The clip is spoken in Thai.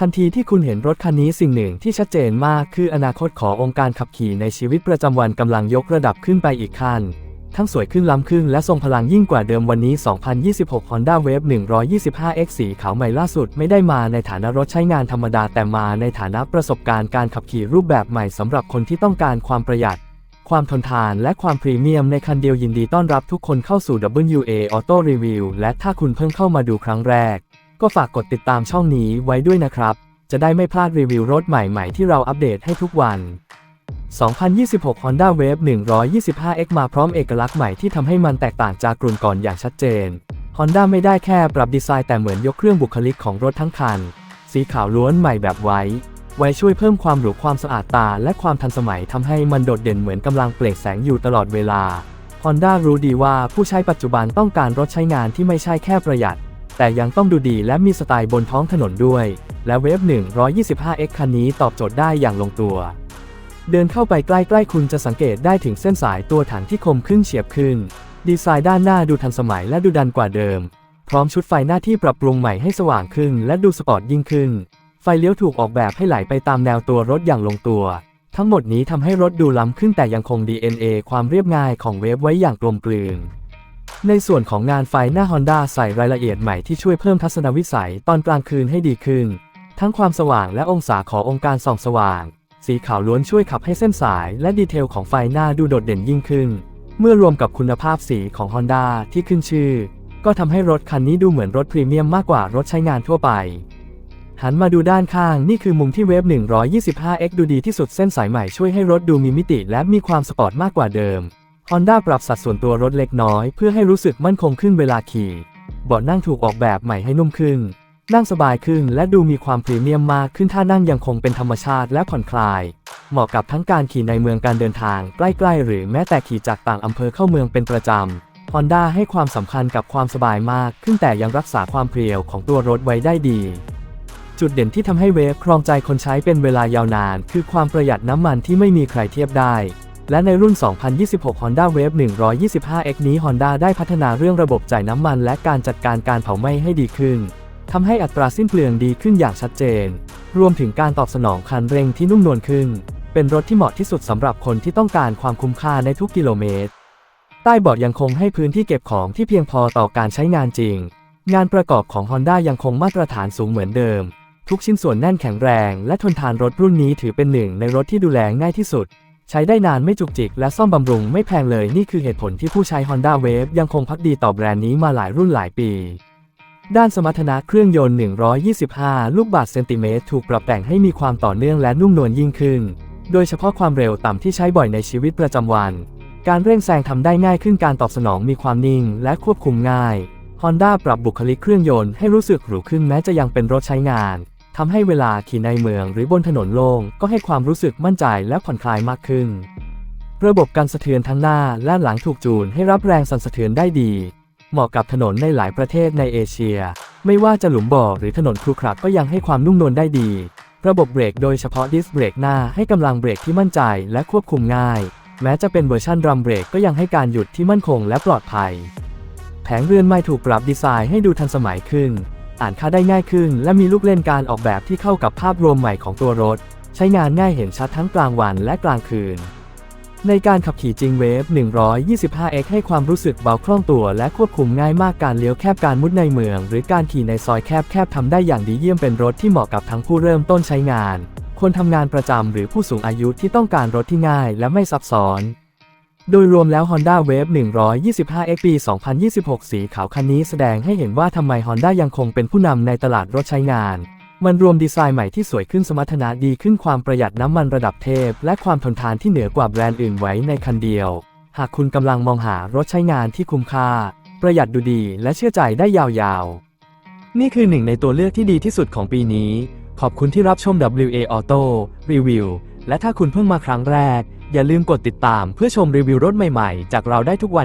ทันทีที่คุณเห็นรถคันนี้สิ่งหนึ่งที่ชัดเจนมากคืออนาคตขององค์การขับขี่ในชีวิตประจำวันกำลังยกระดับขึ้นไปอีกขั้น ทั้งสวยขึ้นล้ำขึ้นและทรงพลังยิ่งกว่าเดิมวันนี้ 2026 Honda Wave 125X สีขาวใหม่ล่าสุดไม่ได้มาในฐานะรถใช้งานธรรมดาแต่มาในฐานะประสบการณ์การขับขี่รูปแบบใหม่สำหรับคนที่ต้องการความประหยัด ความทนทานและความพรีเมียมในคันเดียวยินดีต้อนรับทุกคนเข้าสู่ WA Auto Review และถ้าคุณเพิ่งเข้ามาดูครั้งแรก ก็ฝากกดติดตามช่องนี้ไว้ด้วยนะครับ จะได้ไม่พลาดรีวิวรถใหม่ๆ ที่เราอัปเดตให้ทุกวัน 2026 Honda Wave 125X มาพร้อมเอกลักษณ์ใหม่ที่ทำให้มันแตกต่างจากกลุ่นก่อนอย่างชัดเจน Honda ไม่ได้แค่ปรับดีไซน์แต่เหมือนยกเครื่องบุคลิกของรถทั้งคัน สีขาวล้วนใหม่แบบไว้ ไว้ช่วยเพิ่มความหรูความสะอาดตา และความทันสมัยทำให้มันโดดเด่นเหมือนกำลังเปล่งแสงอยู่ตลอดเวลา Honda รู้ดีว่าผู้ใช้ปัจจุบันต้องการรถใช้งานที่ไม่ใช่แค่ประหยัด แต่ยังต้องดูดีและมีสไตล์บนท้องถนนด้วย และเวฟ 125X คันนี้ตอบโจทย์ได้อย่างลงตัว เดินเข้าไปใกล้ๆคุณจะสังเกตได้ถึงเส้นสายตัวถังที่คมขึ้นเฉียบขึ้น ดีไซน์ด้านหน้าดูทันสมัยและดูดันกว่าเดิม พร้อมชุดไฟหน้าที่ปรับปรุงใหม่ให้สว่างขึ้น และดูสปอร์ตยิ่งขึ้น ไฟเลี้ยวถูกออกแบบให้ไหลไปตามแนวตัวรถอย่างลงตัว ทั้งหมดนี้ทำให้รถดูล้ำขึ้นแต่ยังคง DNA ความเรียบง่ายของเวฟไว้อย่างกลมกลืน ในส่วนของงานไฟหน้า Honda ใส่รายละเอียดใหม่ที่ช่วยเพิ่มทัศนวิสัยตอนกลางคืนให้ดีขึ้น ทั้งความสว่างและองศาขององค์การส่องสว่าง สีขาวล้วนช่วยขับให้เส้นสายและดีเทลของไฟหน้าดูโดดเด่นยิ่งขึ้น เมื่อรวมกับคุณภาพสีของ Honda ที่ขึ้นชื่อ ก็ทำให้รถคันนี้ดูเหมือนรถพรีเมียมมากกว่ารถใช้งานทั่วไป หันมาดูด้านข้างนี่คือมุมที่เวฟ 125X ดูดีที่สุดเส้นสายใหม่ช่วยให้รถดูมีมิติและมีความสปอร์ตมากกว่าเดิม Honda ปรับสัดส่วนตัวรถเล็กน้อยเพื่อให้รู้สึกมั่นคงขึ้นเวลาขี่ เบาะนั่งถูกออกแบบใหม่ให้นุ่มขึ้น นั่งสบายขึ้นและดูมีความพรีเมียมมากขึ้นท่านั่งยังคงเป็นธรรมชาติและผ่อนคลาย เหมาะกับทั้งการขี่ในเมืองการเดินทางใกล้ๆ หรือแม้แต่ขี่จากต่างอำเภอเข้าเมืองเป็นประจำ Honda ให้ความสำคัญกับความสบายมากขึ้นแต่ยังรักษาความเพรียวของตัวรถไว้ได้ดีจุดเด่นที่ทำให้เวฟครองใจคนใช้เป็นเวลายาวนาน คือความประหยัดน้ำมันที่ไม่มีใครเทียบได้ และในรุ่น 2026 Honda Wave 125X นี้ Honda ได้พัฒนาเรื่องระบบจ่ายน้ำมันและการจัดการการเผาไหม้ให้ดีขึ้น ทำให้อัตราสิ้นเปลืองดีขึ้นอย่างชัดเจน รวมถึงการตอบสนองคันเร่งที่นุ่มนวลขึ้น เป็นรถที่เหมาะที่สุดสำหรับคนที่ต้องการความคุ้มค่าในทุกกิโลเมตร ใต้เบาะยังคงให้พื้นที่เก็บของที่เพียงพอต่อการใช้งานจริง งานประกอบของ Honda ยังคงมาตรฐานสูงเหมือนเดิม ทุกชิ้นส่วนแน่นแข็งแรง และทนทานรถรุ่นนี้ถือเป็นหนึ่งในรถที่ดูแลง่ายที่สุด ใช้ได้นานไม่จุกจิกและซ่อมบำรุงไม่แพงเลยนี่คือเหตุผลที่ผู้ใช้ Honda Wave ยังคงพักดีต่อแบรนด์นี้มาหลายรุ่นหลายปี ด้านสมรรถนะเครื่องยนต์ 125 ลูกบาศก์เซนติเมตรถูกปรับแต่งให้มีความต่อเนื่องและนุ่มนวลยิ่งขึ้น โดยเฉพาะความเร็วต่ำที่ใช้บ่อยในชีวิตประจำวัน การเร่งแซงทำได้ง่ายขึ้นการตอบสนองมีความนิ่งและควบคุมง่าย Honda ปรับบุคลิกเครื่องยนต์ให้รู้สึกหรูขึ้นแม้จะยังเป็นรถใช้งาน ทำให้เวลาขี่ในเมืองหรือบนถนนโล่งก็ให้ความรู้สึกมั่นใจและผ่อนคลายมากขึ้น ระบบการสะเทือนทั้งหน้าและหลังถูกจูนให้รับแรงสั่นสะเทือนได้ดี เหมาะกับถนนในหลายประเทศในเอเชีย ไม่ว่าจะหลุมบ่อหรือถนนครุขระก็ยังให้ความนุ่มนวลได้ดี ระบบเบรกโดยเฉพาะดิสเบรกหน้าให้กำลังเบรกที่มั่นใจและควบคุมง่าย แม้จะเป็นเวอร์ชันรัมเบรกก็ยังให้การหยุดที่มั่นคงและปลอดภัย แผงเรือนไม้ถูกปรับดีไซน์ให้ดูทันสมัยขึ้น อ่านค่าได้ง่ายขึ้น และมีลูกเล่นการออกแบบที่เข้ากับภาพรวมใหม่ของตัวรถ ใช้งานง่ายเห็นชัดทั้งกลางวันและกลางคืน ในการขับขี่จริงเวฟ 125x ให้ความรู้สึกเบาคล่องตัว และควบคุมง่ายมากการเลี้ยวแคบการมุดในเมือง หรือการขี่ในซอยแคบๆทำได้อย่างดีเยี่ยมเป็นรถที่เหมาะกับทั้งผู้เริ่มต้นใช้งาน คนทำงานประจำหรือผู้สูงอายุที่ต้องการรถที่ง่ายและไม่ซับซ้อน โดยรวมแล้ว Honda Wave 125X ปี2026 สีขาวคันนี้แสดงให้เห็นว่าทำไม Honda ยังคงเป็นผู้นำในตลาดรถใช้งาน มันรวมดีไซน์ใหม่ที่สวยขึ้นสมรรถนะดีขึ้นความประหยัดน้ำมันระดับเทพ และความทนทานที่เหนือกว่าแบรนด์อื่นไว้ในคันเดียว หากคุณกำลังมองหารถใช้งานที่คุ้มค่า ประหยัดดูดีและเชื่อใจได้ยาวๆ นี่คือหนึ่งในตัวเลือกที่ดีที่สุดของปีนี้ ขอบคุณที่รับชม WA Auto Review และถ้าคุณเพิ่งมาครั้งแรก อย่าลืมกดติดตามเพื่อชมรีวิวรถใหม่ๆ จากเราได้ทุกวัน